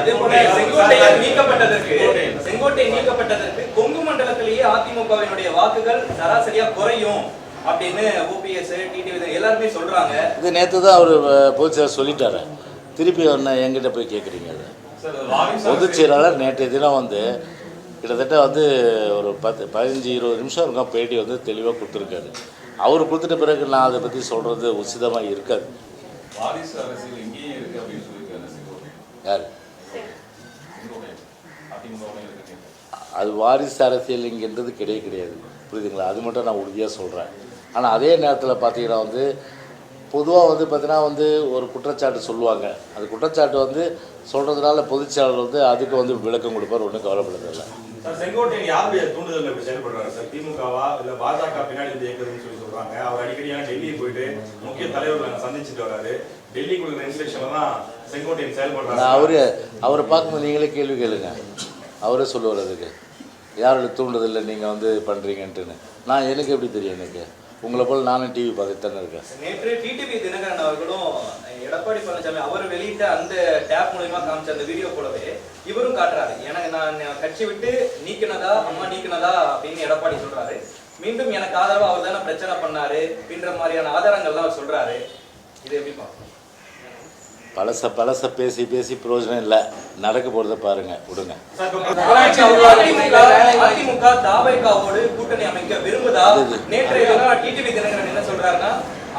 அதே போல செங்கோட்டையன் நீக்கப்பட்டதற்கு செங்கோட்டையன் நீக்கப்பட்டதற்கு கொங்கு மண்டலத்திலேயே அதிமுகவினுடைய வாக்குகள் சராசரியா குறையும் அப்படின்னு ஓபிஎஸ் டிடிவி எல்லாருமே சொல்றாங்க. இது நேற்று தான் அவர் பொதுச்செயலாளர் சொல்லிட்டாரு. திருப்பி ஒன்று என்கிட்ட போய் கேட்குறீங்க அதை. பொதுச் செயலாளர் நேற்றைய தினம் வந்து கிட்டத்தட்ட வந்து ஒரு பத்து பதினஞ்சு இருபது நிமிஷம் இருக்கும். பேட்டி வந்து தெளிவாக கொடுத்துருக்காரு. அவர் கொடுத்துட்ட பிறகு நான் அதை பற்றி சொல்கிறது உசிதமாக இருக்காது. யார்? அது வாரிசு அரசியல் இங்கன்றது கிடையவே கிடையாது. புரியுதுங்களா? அது மட்டும் நான் உறுதியாக சொல்கிறேன் ஆனால் அதே நேரத்தில் பார்த்தீங்கன்னா வந்து பொதுவாக வந்து பார்த்தீங்கன்னா வந்து ஒரு குற்றச்சாட்டு சொல்லுவாங்க. அந்த குற்றச்சாட்டு வந்து சொல்கிறதுனால பொதுச்செயலாளர் வந்து அதுக்கு வந்து விளக்கம் கொடுப்பார் ஒன்றும் கவலைப்படுறதில்லை சார் செங்கோட்டையன் யாருடைய தூண்டுதல் இப்படி செயல்படுறாரு? சார் திமுகவா? இல்ல பாஜக பின்னாடி இருந்து இயக்குதுன்னு சொல்லி சொல்றாங்க. அவர் அடிக்கடியான டெல்லி போயிட்டு முக்கிய தலைவர்களை அங்க சந்திச்சுட்டு வராரு? டெல்லி கொடுக்குற இன்ஸ்ட்ரக்ஷன்ல தான் செங்கோட்டையன் செயல்படுறாரு. நான் அவரு அவரை பார்க்கும்போது நீங்களே கேள்வி கேளுங்க. அவரே சொல்லுவார் அதுக்கு யாரோட தூண்டுதில்லை நீங்கள் வந்து பண்ணுறீங்கன்ட்டுன்னு நான் எனக்கு எப்படி தெரியும் எனக்கு? உங்களை போல் நானும் டிவி பார்த்துட்டு தானே இருக்கேன் நேற்று டிடிவி தினகரன் அவர்களும் எடப்பாடி பழனிசாமி அவர் வெளியிட்ட அந்த டேப் மூலியமா காமிச்ச அந்த வீடியோ போலவே இவரும் காட்டுறாரு. எனக்கு நான் கட்சி விட்டு நீக்கினதா அம்மா நீக்கினதா? அப்படின்னு எடப்பாடி சொல்றாரு. மீண்டும் எனக்கு ஆதரவு அவர் தானே பிரச்சனை பண்ணாரு அப்படின்ற மாதிரியான ஆதாரங்கள்லாம் அவர் சொல்றாரு. இது எப்படி பார்க்கணும் பழச பழச பேசி பேசி பிரயோஜனம் இல்லை. நடக்க போகிறத பாருங்கள் விடுங்க.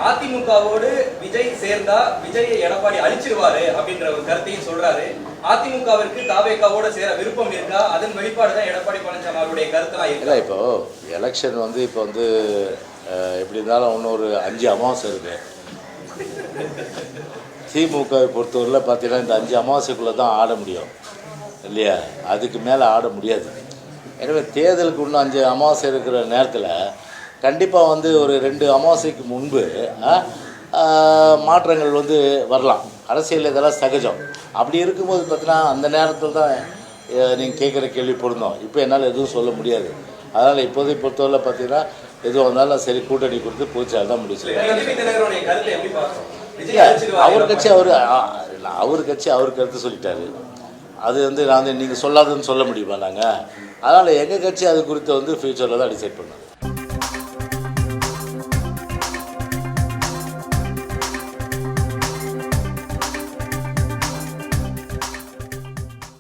அதிமுகவோடு விஜய் சேர்ந்தா விஜயை எடப்பாடி அழிச்சிருவாரு அப்படின்ற ஒரு கருத்தையும் சொல்றாரு. அதிமுகவிற்கு தாவேக்காவோட சேர விருப்பம் இருக்கா? அதன் வெளிப்பாடு தான் எடப்பாடி பழனிசாமி அவருடைய கருத்தெல்லாம் இல்லை இப்போ எலெக்ஷன் வந்து இப்போ வந்து எப்படி இருந்தாலும் இன்னும் ஒரு அஞ்சு அமாவாசை இருக்கு. திமுகவை பொறுத்தவரையில் பார்த்தீங்கன்னா இந்த அஞ்சு அமாவாசைக்குள்ளே தான் ஆட முடியும். இல்லையா? அதுக்கு மேலே ஆட முடியாது. எனவே தேர்தலுக்கு இன்னும் அஞ்சு அமாவாசை இருக்கிற நேரத்தில் கண்டிப்பாக வந்து ஒரு ரெண்டு அமாவாசைக்கு முன்பு மாற்றங்கள் வந்து வரலாம். அரசியல் இதெல்லாம் சகஜம். அப்படி இருக்கும்போது பார்த்தீங்கன்னா அந்த நேரத்தில் தான் நீங்கள் கேட்குற கேள்வி பொருந்தோம். இப்போ என்னால் எதுவும் சொல்ல முடியாது. அதனால் இப்போதை பொறுத்தவரை பார்த்தீங்கன்னா எதுவும் வந்தாலும் சரி கூட்டணி கொடுத்து பூச்சாக தான் முடிச்சு அவர் கட்சி அவர் அவர் கட்சி அவர் கருத்து சொல்லிட்டாரு. அது வந்து நான் நீங்கள் சொல்லாததுன்னு சொல்ல முடியுமா நாங்கள் அதனால் எங்கள் கட்சி அது குறித்து வந்து ஃப்யூச்சரில் தான் டிசைட் பண்ணோம்